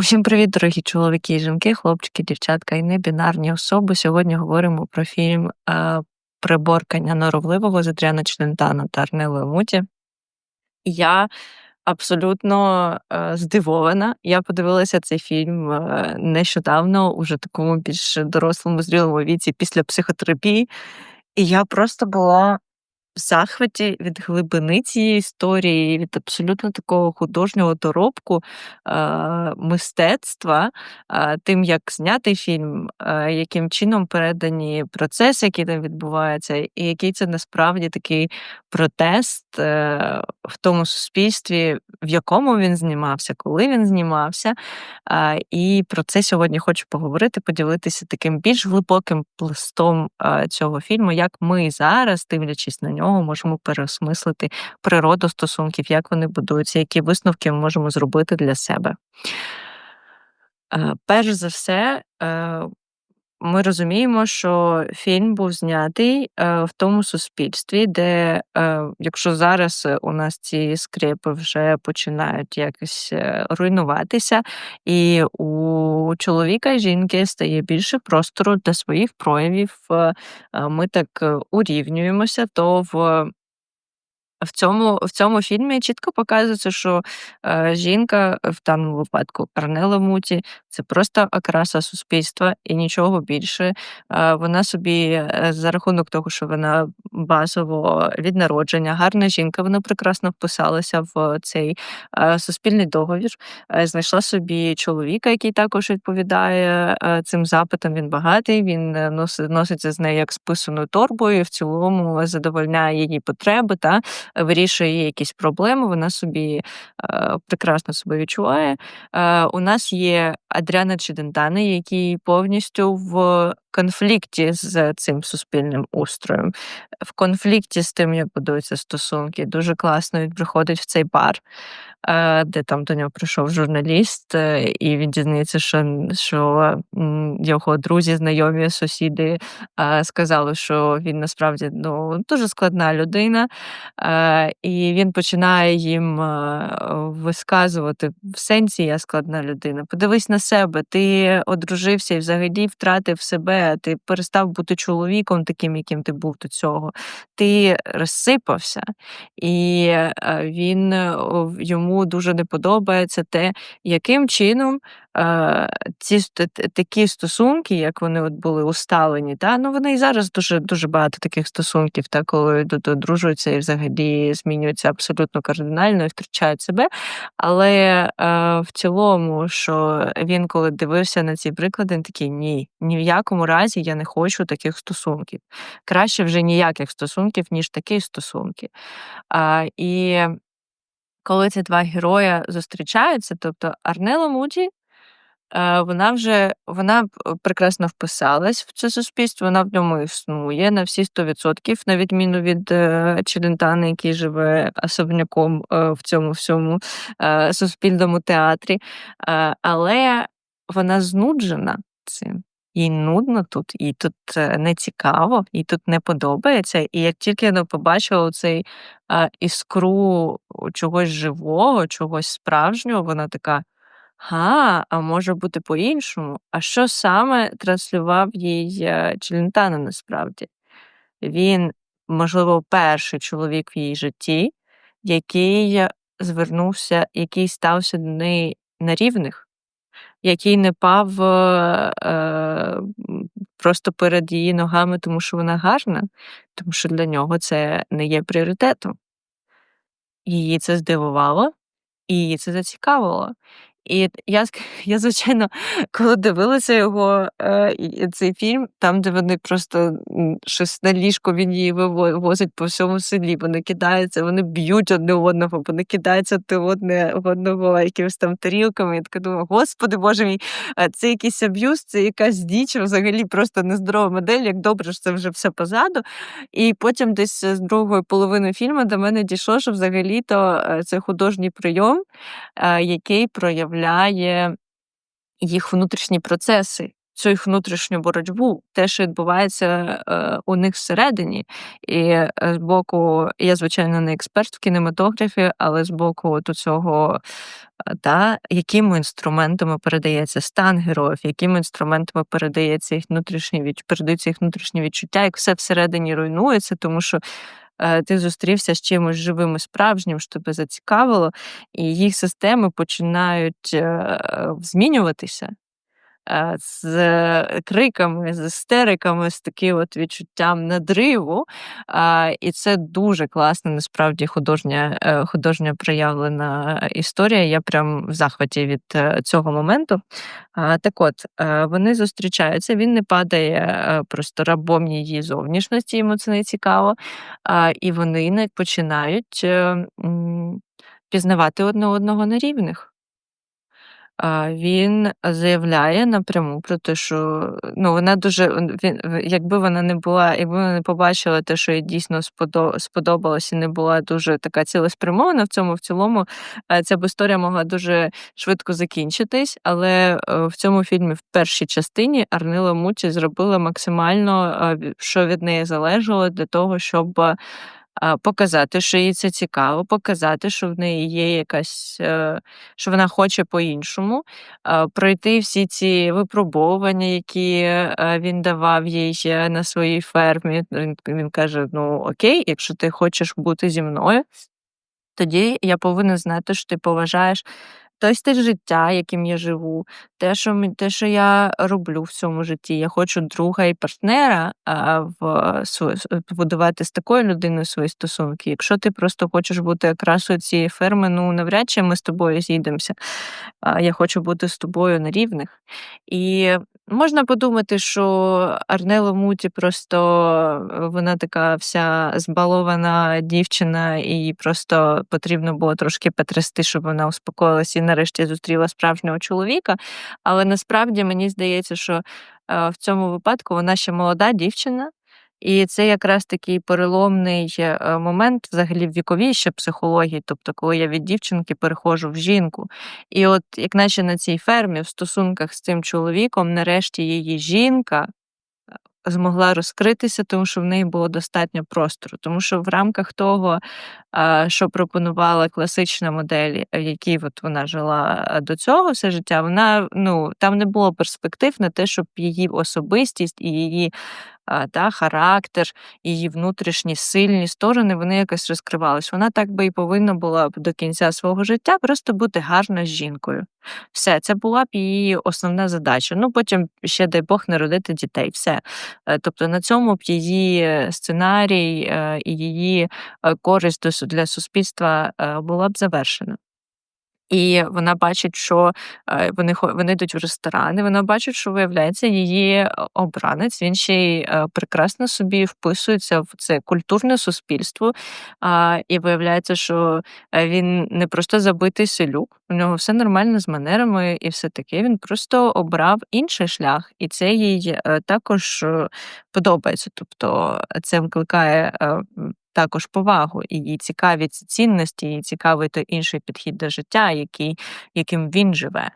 Усім привіт, дорогі чоловіки і жінки, хлопчики, дівчатка і небінарні особи. Сьогодні говоримо про фільм е, Приборкання норовливого з Адріана Челентано та Арнелою Муті. Я абсолютно е, здивована. Я подивилася цей фільм е, нещодавно, уже такому більш дорослому, зрілому віці після психотерапії. І я просто була в захваті від глибини цієї історії, від абсолютно такого художнього доробку е, мистецтва, е, тим, як знятий фільм, е, яким чином передані процеси, які там відбуваються, і який це насправді такий протест е, в тому суспільстві, в якому він знімався, коли він знімався. І про це сьогодні хочу поговорити, поділитися таким більш глибоким пластом цього фільму, як ми зараз, дивлячись на нього, можемо переосмислити природу стосунків, як вони будуються, які висновки ми можемо зробити для себе. Е, перш за все, е, ми розуміємо, що фільм був знятий е, в тому суспільстві, де, якщо зараз у нас ці скрепи вже починають якось руйнуватися, і у чоловіка і жінки стає більше простору для своїх проявів, ми так урівнюємося, то в в цьому в цьому фільмі чітко показується, що е, жінка в даному випадку Арнела Муті це просто окраса суспільства і нічого більше. Вона собі е, за рахунок того, що вона базово від народження, гарна жінка, вона прекрасно вписалася в цей е, суспільний договір, е, знайшла собі чоловіка, який також відповідає цим запитам. Він багатий, він носиться з нею як списаною торбою, і в цілому задовольняє її потреби. Та вирішує її якісь проблеми, вона собі прекрасно себе відчуває. У нас є Адріана Чедентани, який повністю в конфлікті з цим суспільним устроєм, в конфлікті з тим, як будуються стосунки. Дуже класно він приходить в цей бар. Е, де там до нього прийшов журналіст, е, і він дізнається, що що його друзі, знайомі, сусіди е, сказали, що він насправді ну, дуже складна людина, і він починає їм висказувати в сенсі я складна людина. Подивись на себе, ти одружився і взагалі втратив себе, ти перестав бути чоловіком, таким, яким ти був до цього. Ти розсипався, і він йому йому дуже не подобається те, яким чином е, ці такі стосунки, як вони от були усталені, та ну вони і зараз дуже дуже багато таких стосунків, та коли одружуються і взагалі змінюються абсолютно кардинально і втрачають себе. Але е, в цілому, що він коли дивився на ці приклади, він такий ні, ні в якому разі я не хочу таких стосунків. Краще вже ніяких стосунків, ніж такі стосунки. А, І коли ці два герої зустрічаються, тобто Арнела Муді, е, вона вже вона прекрасно вписалась в це суспільство, вона в ньому існує на всі 100%, на відміну від е, Челентана, який живе особняком е, в цьому всьому суспільному театрі. Але вона знуджена цим їй нудно тут, їй тут е, не цікаво, їй тут не подобається. І як тільки я побачила цей іскру чогось живого, чогось справжнього, вона така. Га, а може бути по-іншому. А що саме транслював їй е, Челентано насправді? Він, можливо, перший чоловік в її житті, який звернувся, який стався до неї на рівних, який не пав е просто перед її ногами, тому що вона гарна, тому що для нього це не є пріоритетом. Її це здивувало, і її це зацікавило. І я я, звичайно, коли дивилася його е, цей фільм, там, де вони просто щось на ліжко він її вивозить по всьому селі, вони кидаються, вони б'ють одне одного, вони кидаються одне одного якимись там тарілками. Я така думаю, господи боже мій, це якийсь аб'юз, це якась діч, взагалі просто нездорова модель, як добре що це вже все позаду. І потім десь з другої половини фільму до мене дійшло, що взагалі-то е, це художній прийом, е, який проявляє проявляє їх внутрішні процеси, цю їх внутрішню боротьбу, те, що відбувається е, у них всередині. І е, з боку, я, звичайно, не експерт в кінематографі, але з боку от цього, е, та, якими інструментами передається стан героїв, якими інструментами передається їх внутрішні відч... передаються їх внутрішні відчуття, як все всередині руйнується, тому що. Е, ти зустрівся з чимось живим і справжнім, що тебе зацікавило, і їх системи починають змінюватися. Е, з криками, з істериками, з таким от відчуттям надриву. І це дуже класна, насправді, художня е, художня проявлена історія. Я прям в захваті від е, цього моменту. Так от, вони зустрічаються, він не падає просто рабом її зовнішності, йому це не цікаво. І вони починають пізнавати одне одного на рівних він заявляє напряму про те, що ну, вона дуже він, якби вона не була, якби вона не побачила те, що їй дійсно сподобалось і не була дуже така цілеспрямована в цьому, в цілому е, ця б історія могла дуже швидко закінчитись. Але е, в цьому фільмі, в першій частині, Арнила Муті зробила максимально, що від неї залежало для того, щоб показати, що їй це цікаво, показати, що в неї є якась, е, що вона хоче по-іншому, пройти всі ці випробовування, які е, він давав їй на своїй фермі. Він, він каже: Ну окей, якщо ти хочеш бути зі мною. Тоді я повинна знати, що ти поважаєш той стиль життя, яким я живу, те, що те, що я роблю в цьому житті. Я хочу друга і партнера а, в побудувати з такою людиною свої стосунки. Якщо ти просто хочеш бути окрасою цієї ферми, ну навряд чи ми з тобою зійдемося. А, Я хочу бути з тобою на рівних. І можна подумати, що Арнело Муті просто вона така вся збалована дівчина, і просто потрібно було трошки потрясти, щоб вона успокоїлася нарешті зустріла справжнього чоловіка. Але насправді мені здається, що е, в цьому випадку вона ще молода дівчина. І це якраз такий переломний е, момент взагалі в віковій ще психології, тобто, коли я від дівчинки переходжу в жінку. І от, як наче на цій фермі, в стосунках з цим чоловіком, нарешті її жінка змогла розкритися, тому що в неї було достатньо простору. Тому що в рамках того, що пропонувала класична модель, в якій от вона жила до цього все життя, вона ну там не було перспектив на те, щоб її особистість і її та характер, її внутрішні сильні сторони вони якось розкривались. Вона так би і повинна була б до кінця свого життя просто бути гарною жінкою. Все, це була б її основна задача. Ну потім ще дай Бог народити дітей. Все. Е, тобто на цьому б її сценарій е, і її е, користь для суспільства була б завершена. І вона бачить, що е, вони вони йдуть в ресторани. Вона бачить, що виявляється її е, обранець. Він ще й е, прекрасно собі вписується в це культурне суспільство. І виявляється, що він не просто забитий селюк, у нього все нормально з манерами і все таке. Він просто обрав інший шлях, і це їй також подобається. Тобто це викликає також повагу, і їй цікаві ці цінності, їй цікавий той інший підхід до життя, який, яким він живе.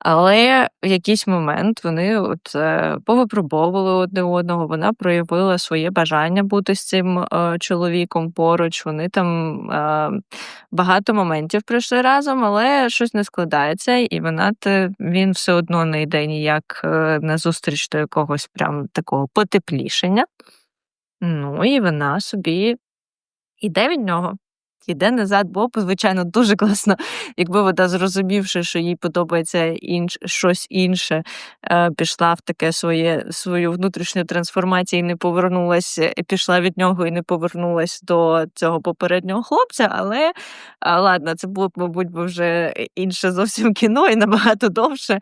Але в якийсь момент вони от е, повипробовували одне одного. Вона проявила своє бажання бути з цим е, чоловіком поруч. Вони там е, багато моментів пройшли разом, але щось не складається, і вона те він все одно не йде ніяк на зустріч до якогось прям такого потеплішення. Ну і вона собі іде від нього. Іде назад, бо, звичайно, дуже класно, якби вона, зрозумівши, що їй подобається інш, щось інше, е, пішла в таке своє свою внутрішню трансформацію і не повернулася, пішла від нього і не повернулася до цього попереднього хлопця. Але а, ладно, це було б, мабуть, вже інше зовсім кіно і набагато довше.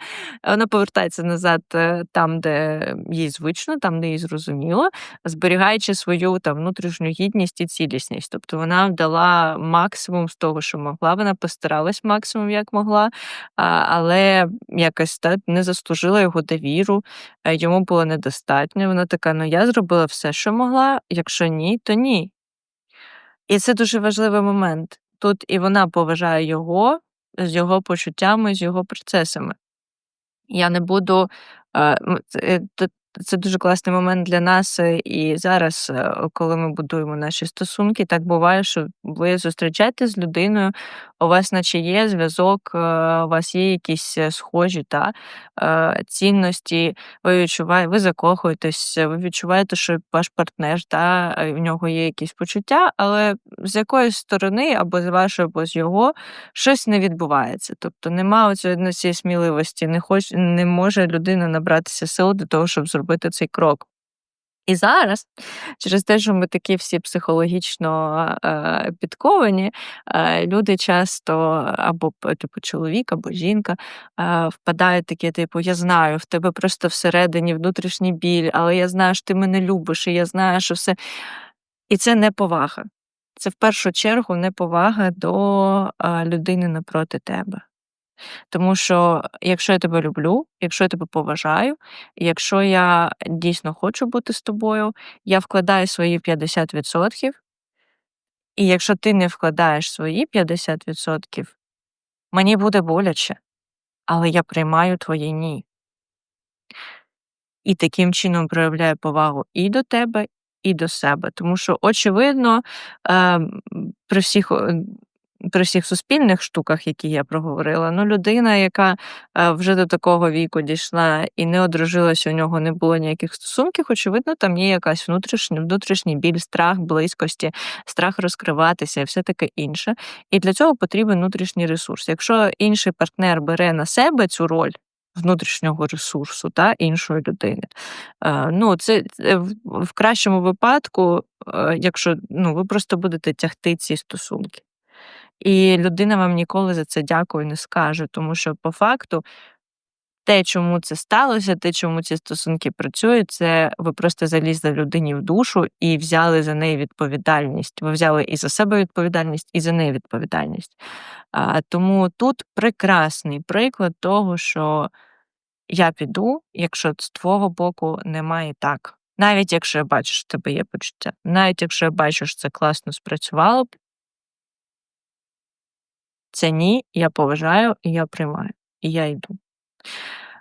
Вона повертається назад е, там, де їй звично, там, де їй зрозуміло, зберігаючи свою там внутрішню гідність і цілісність. Тобто вона вдала максимум з того, що могла. Вона постаралась максимум, як могла, але якось так не заслужила його довіру, е, йому було недостатньо. Вона така: ну я зробила все, що могла. Якщо ні, то ні. І це дуже важливий момент. Тут і вона поважає його з його почуттями, з його процесами. Я не буду Е, м, це дуже класний момент для нас е, і зараз, е, коли ми будуємо наші стосунки. Так буває, що ви зустрічаєтесь з людиною, у вас наче є зв'язок, е, у вас є якісь схожі та, е, цінності, ви відчуває ви закохуєтесь, ви відчуваєте, що ваш партнер та, в нього є якісь почуття, але з якоїсь сторони, або з вашої, або з його, щось не відбувається. Тобто нема ну, цієї сміливості, не хоч не може людина набратися сил для того, щоб зробити цей крок. І зараз, через те, що ми такі всі психологічно е, підковані, е, люди часто або типу чоловік, або жінка е, впадають таке, типу, я знаю, в тебе просто всередині внутрішній біль, але я знаю, що ти мене любиш, і я знаю, що все. І це неповага. Це в першу чергу неповага до е, людини напроти тебе. Тому що якщо я тебе люблю, якщо я тебе поважаю, якщо я дійсно хочу бути з тобою, я вкладаю свої 50%, і якщо ти не вкладаєш свої 50%, мені буде боляче, але я приймаю твоє ні. І таким чином проявляю повагу і до тебе, і до себе. Тому що, очевидно, е, при всіх при всіх суспільних штуках, які я проговорила, ну людина, яка е, вже до такого віку дійшла і не одружилася, у нього не було ніяких стосунків, очевидно, там є якась внутрішня, внутрішній біль, страх, близькості, страх розкриватися і все таке інше. І для цього потрібен внутрішній ресурс. Якщо інший партнер бере на себе цю роль. Внутрішнього ресурсу та іншої людини. Е, ну, це в, кращому випадку, е, якщо ну, ви просто будете тягти ці стосунки. І людина вам ніколи за це дякую не скаже, тому що по факту те, чому це сталося, те, чому ці стосунки працюють, це ви просто залізли людині в душу і взяли за неї відповідальність. Ви взяли і за себе відповідальність, і за неї відповідальність. А, Тому тут прекрасний приклад того, що я піду, якщо з твого боку немає так. Навіть якщо я бачу, що в тебе є почуття, навіть якщо я бачу, що це класно спрацювало б, це ні, я поважаю і я приймаю, і я йду.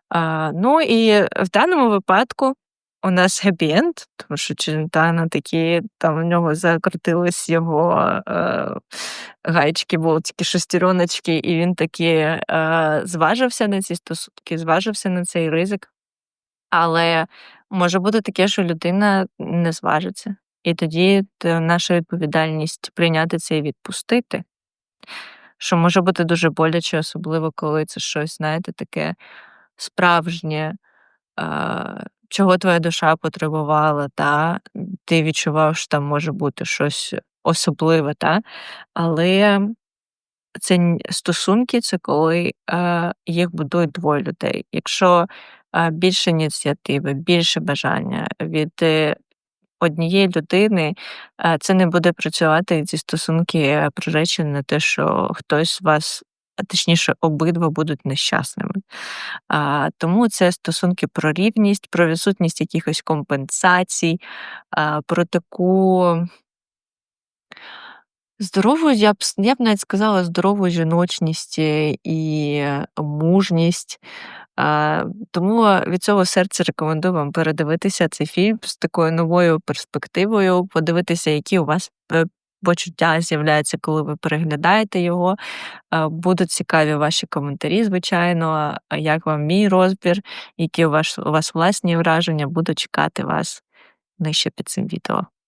А, Ну і в даному випадку у нас хеппі-енд, тому що Челентано такі, там у нього закрутились його е, гайчики, болтики, шестероночки, і він таки е, зважився на ці стосунки, зважився на цей ризик. Але може бути таке, що людина не зважиться. І тоді наша відповідальність прийняти це і відпустити що може бути дуже боляче, особливо коли це щось, знаєте, таке справжнє, е, чого твоя душа потребувала, та ти відчував, що там може бути щось особливе, та? але це стосунки це коли е, їх будують двоє людей. Якщо більше ініціативи, більше бажання від е, однієї людини це не буде працювати, ці стосунки приречені на те, що хтось з вас, а точніше, обидва будуть нещасними. Тому це стосунки про рівність, про відсутність якихось компенсацій, про таку. Здорову, я б я б навіть сказала, здорову жіночність і мужність, тому від цього серця рекомендую вам передивитися цей фільм з такою новою перспективою, подивитися, які у вас е, почуття з'являються, коли ви переглядаєте його. Будуть цікаві ваші коментарі, звичайно. Як вам мій розбір, які у вас у вас власні враження, буду чекати вас нижче під цим відео.